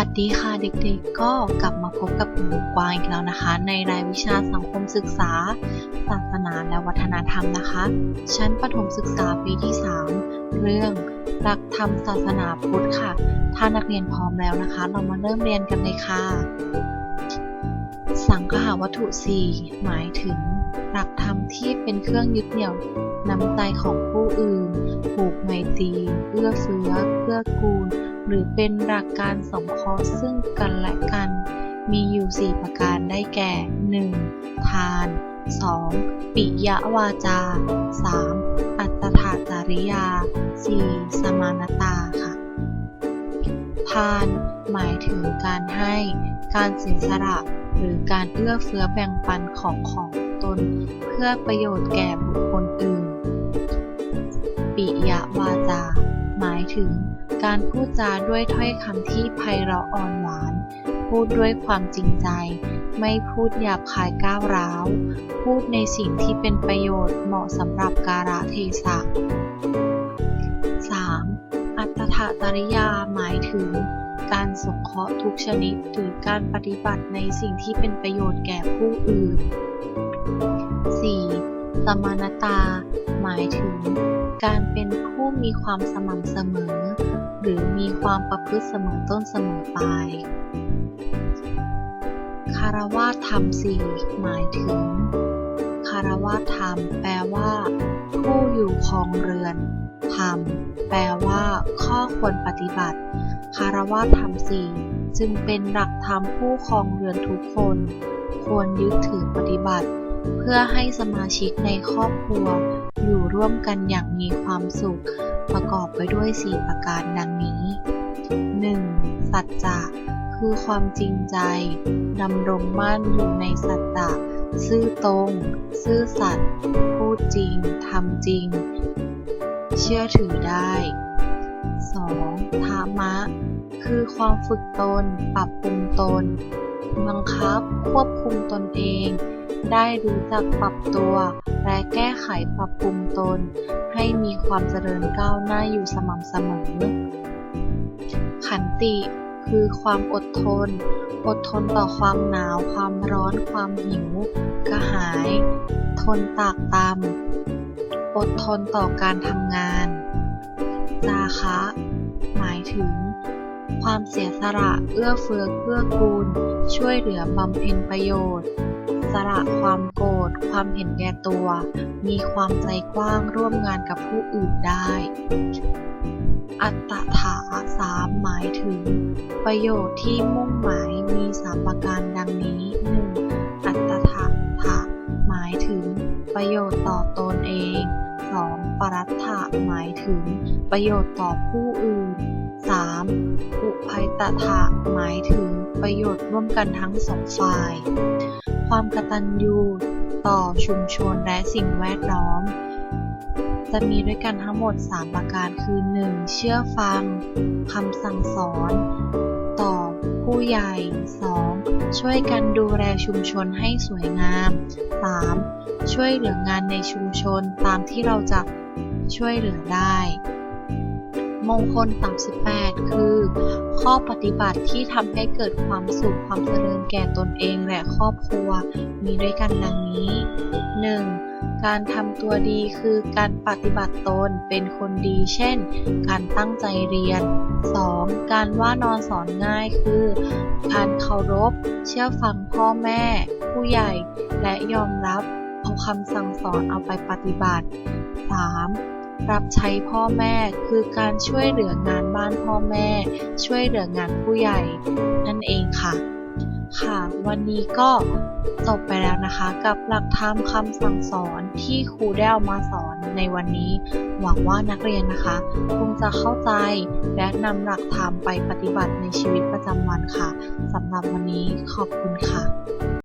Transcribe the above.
วัสดีค่ะเด็กๆ ก็กลับมาพบกับหนูกวางอีกแล้วนะคะ ในรายวิชาสังคมศึกษา ศาสนาและวัฒนธรรมนะคะ ชั้นประถมศึกษาปีที่ 3 เรื่องหลักธรรมศาสนาพุทธค่ะ ถ้านักเรียนพร้อมแล้วนะคะ เรามาเริ่มเรียนกันเลยค่ะ สังคหาวัตถุ 4 หมายถึง หลักธรรมที่เป็นเครื่องยึดเหนี่ยวน้ำใจของผู้อื่น ผูกไมตรีเอื้อเฟื้อเพื่อกูล หรือเป็นหลักการสงเคราะห์ซึ่งกันและกัน มีอยู่ 4 ประการได้แก่ 1. ทาน 2. ปิยวาจา 3. อัตถาจาริยา 4. สมานตาค่ะ ทาน หมายถึงการให้ การเสียสละ หรือการเอื้อเฟื้อแบ่งปันของของตน เพื่อประโยชน์แก่บุคคลอื่น ปิยวาจา หมายถึง การพูดจาด้วยถ้อยคำที่ไพเราะอ่อนหวาน พูดด้วยความจริงใจ ไม่พูดหยาบคายก้าวร้าว พูดในสิ่งที่เป็นประโยชน์เหมาะสำหรับกาลเทศะ 3. อัตถจริยาหมายถึง การสงเคราะห์ทุกชนิดหรือการปฏิบัติในสิ่งที่เป็นประโยชน์แก่ผู้อื่น 4. สมานตา หมายถึง การเป็นผู้มีความสม่ำเสมอ หรือมีความประพฤติเสมอต้นเสมอปลายคารวะธรรมสี่หมายถึง คารวะธรรม แปลว่า ผู้อยู่ครองเรือนธรรม แปลว่า ข้อควรปฏิบัติ คารวะธรรมสี่จึงเป็นหลักธรรมผู้ครองเรือนทุกคน ควรยึดถือปฏิบัติ เพื่อให้สมาชิกในครอบครัว อยู่ร่วมกันอย่างมีความสุข ประกอบไปด้วย 4 ประการดังนี้ 1. สัจจะคือความจริงใจดำรงมั่นอยู่ในสัจจะซื่อตรง ซื่อสัตย์พูดจริงทำจริง เชื่อถือได้ 2. ธรรมะ คือความฝึกตน ปรับปรุงตน บังคับควบคุมตนเอง ได้รู้จักปรับตัว และแก้ไขปรับปรุงตน ให้มีความเจริญก้าวหน้าอยู่สม่ำเสมอ ขันติคือความอดทน อดทนต่อความหนาว ความร้อน ความหิว กระหาย ทนตากตำอดทนต่อการทำงาน จาคะ หมายถึง ความเสียสละ เอื้อเฟื้อเกื้อกูล ช่วยเหลือบำเพ็ญประโยชน์ สละความโกรธ ความเห็นแก่ตัว มีความใจกว้างร่วมงานกับผู้อื่นได้ อัตถาสามหมายถึง ประโยชน์ที่มุ่งหมายมีสามประการดังนี้ 1. อัตถะถะหมายถึง ประโยชน์ต่อตนเอง 2. ปรัตถะหมายถึง ประโยชน์ต่อผู้อื่น 3. อุภัยตถะหมายถึงประโยชน์ร่วมกันทั้งสองฝ่าย ความกตัญญูต่อชุมชนและสิ่งแวดล้อม จะมีด้วยกันทั้งหมด 3 ประการคือ 1. เชื่อฟังคำสั่งสอน ต่อผู้ใหญ่ 2. ช่วยกันดูแลชุมชนให้สวยงาม 3. ช่วยเหลืองานในชุมชนตามที่เราจะช่วยเหลือได้ มงคล 38 คือ ข้อปฏิบัติที่ทำให้เกิดความสุขความเจริญแก่ตนเองและครอบครัวมีด้วยกันดังนี้ 1. การทำตัวดีคือการปฏิบัติตนเป็นคนดี เช่น การตั้งใจเรียน 2. การว่านอนสอนง่ายคือ การเคารพ เชื่อฟังพ่อแม่ ผู้ใหญ่และยอมรับเอาคำสั่งสอนเอาไปปฏิบัติ 3. รับใช้พ่อแม่คือการช่วยเหลืองานบ้านพ่อแม่ ช่วยเหลืองานผู้ใหญ่ นั่นเองค่ะ ค่ะ วันนี้ก็จบไปแล้วนะคะกับหลักธรรมคำสั่งสอนที่ครูได้เอามาสอนในวันนี้ หวังว่านักเรียนนะคะ คงจะเข้าใจและนำหลักธรรมไปปฏิบัติในชีวิตประจำวันค่ะสำหรับวันนี้ขอบคุณค่ะ